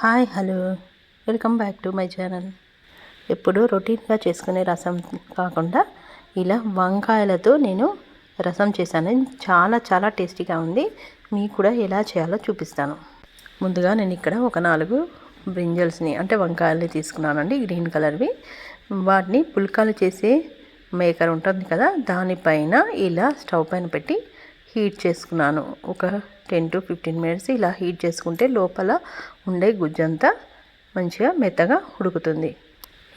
Hi hello. Welcome back to my channel. ఎప్పుడు రొటీన్గా చేసుకునే రసం కాకుండా ఇలా వంకాయలతో నేను రసం చేశాను. చాలా చాలా టేస్టీగా ఉంది. మీకు కూడా ఎలా చేయాలో చూపిస్తాను. ముందుగా నేను ఇక్కడ ఒక నాలుగు బ్రింజల్స్ని అంటే వంకాయల్ని తీసుకున్నానండి గ్రీన్ కలర్వి. వాటిని పుల్కాలు చేసే మేకర్ ఉంటుంది కదా దానిపైన ఇలా స్టవ్ పైన పెట్టి హీట్ చేసుకున్నాను. ఒక టెన్ టు ఫిఫ్టీన్ మినిట్స్ ఇలా హీట్ చేసుకుంటే లోపల ఉండే గుజ్జంతా మంచిగా మెత్తగా ఉడుకుతుంది.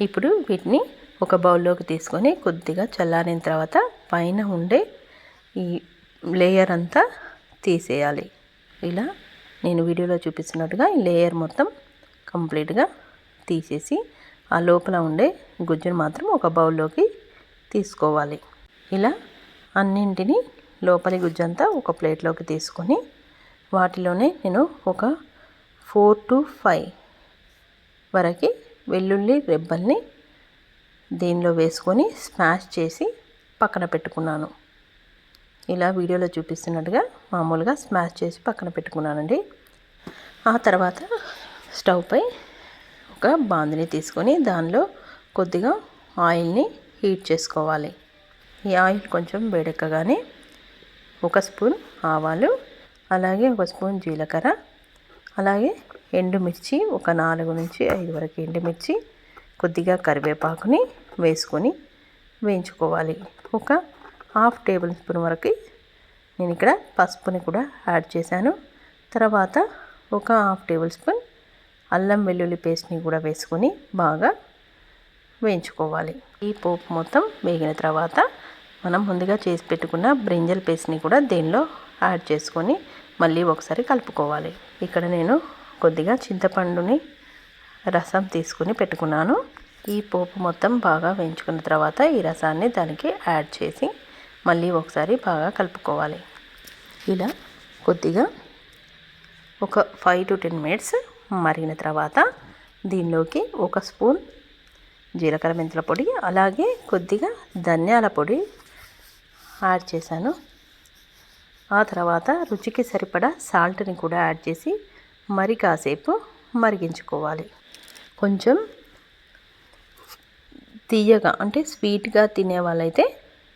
ఇప్పుడు వీటిని ఒక బౌల్లోకి తీసుకొని కొద్దిగా చల్లారిన తర్వాత పైన ఉండే ఈ లేయర్ అంతా తీసేయాలి. ఇలా నేను వీడియోలో చూపిస్తున్నట్టుగా ఈ లేయర్ మొత్తం కంప్లీట్గా తీసేసి ఆ లోపల ఉండే గుజ్జును మాత్రం ఒక బౌల్లోకి తీసుకోవాలి. ఇలా అన్నింటినీ లోపలి గుజ్జంతా ఒక ప్లేట్లోకి తీసుకొని వాటిలోనే నేను ఒక ఫోర్ టు ఫైవ్ వరకు వెల్లుల్లి రెబ్బల్ని దీనిలో వేసుకొని స్మాష్ చేసి పక్కన పెట్టుకున్నాను. ఇలా వీడియోలో చూపిస్తున్నట్టుగా మామూలుగా స్మాష్ చేసి పక్కన పెట్టుకున్నానండి. ఆ తర్వాత స్టవ్పై ఒక బాందిని తీసుకొని దానిలో కొద్దిగా ఆయిల్ని హీట్ చేసుకోవాలి. ఈ ఆయిల్ కొంచెం వేడెక్కగానే ఒక స్పూన్ ఆవాలు అలాగే ఒక స్పూన్ జీలకర్ర అలాగే ఎండుమిర్చి ఒక నాలుగు నుంచి ఐదు వరకు ఎండుమిర్చి కొద్దిగా కరివేపాకుని వేసుకొని వేయించుకోవాలి. ఒక హాఫ్ టేబుల్ స్పూన్ వరకు నేను ఇక్కడ పసుపుని కూడా యాడ్ చేశాను. తర్వాత ఒక హాఫ్ టేబుల్ స్పూన్ అల్లం వెల్లుల్లి పేస్ట్ని కూడా వేసుకొని బాగా వేయించుకోవాలి. ఈ పోపు మొత్తం వేగిన తర్వాత మనం ముందుగా చేసి పెట్టుకున్న బ్రింజల్ పేస్ట్ని కూడా దీనిలో యాడ్ చేసుకొని మళ్ళీ ఒకసారి కలుపుకోవాలి. ఇక్కడ నేను కొద్దిగా చింతపండుని రసం తీసుకుని పెట్టుకున్నాను. ఈ పోపు మొత్తం బాగా వేయించుకున్న తర్వాత ఈ రసాన్ని దానికి యాడ్ చేసి మళ్ళీ ఒకసారి బాగా కలుపుకోవాలి. ఇలా కొద్దిగా ఒక ఫైవ్ టు టెన్ మినిట్స్ మరిగిన తర్వాత దీనిలోకి ఒక స్పూన్ జీలకర్ర మెంతుల పొడి అలాగే కొద్దిగా ధనియాల పొడి యాడ్ చేశాను. ఆ తర్వాత రుచికి సరిపడా సాల్ట్ని కూడా యాడ్ చేసి మరి కాసేపు మరిగించుకోవాలి. కొంచెం తీయగా అంటే స్వీట్గా తినే వాళ్ళైతే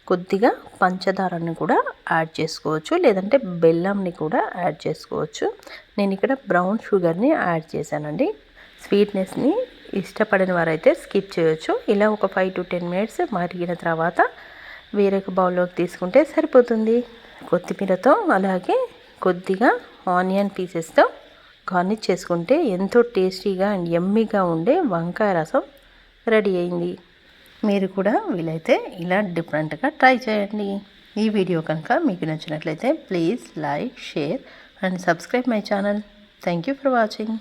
కొద్దిగా పంచదారని కూడా యాడ్ చేసుకోవచ్చు. లేదంటే బెల్లంని కూడా యాడ్ చేసుకోవచ్చు. నేను ఇక్కడ బ్రౌన్ షుగర్ని యాడ్ చేశానండి. స్వీట్నెస్ని ఇష్టపడిన వారైతే స్కిప్ చేయొచ్చు. ఇలా ఒక ఫైవ్ టు టెన్ మినిట్స్ మరిగిన తర్వాత వేరొక బౌల్లోకి తీసుకుంటే సరిపోతుంది. కొత్తిమీరతో అలాగే కొద్దిగా ఆనియన్ పీసెస్తో గార్నిష్ చేసుకుంటే ఎంతో టేస్టీగా అండ్ ఎమ్మీగా ఉండే వంకాయ రసం రెడీ అయింది. మీరు కూడా వీలైతే ఇలా డిఫరెంట్గా ట్రై చేయండి. ఈ వీడియో కనుక మీకు నచ్చినట్లయితే please like share and subscribe my channel. Thank you for watching.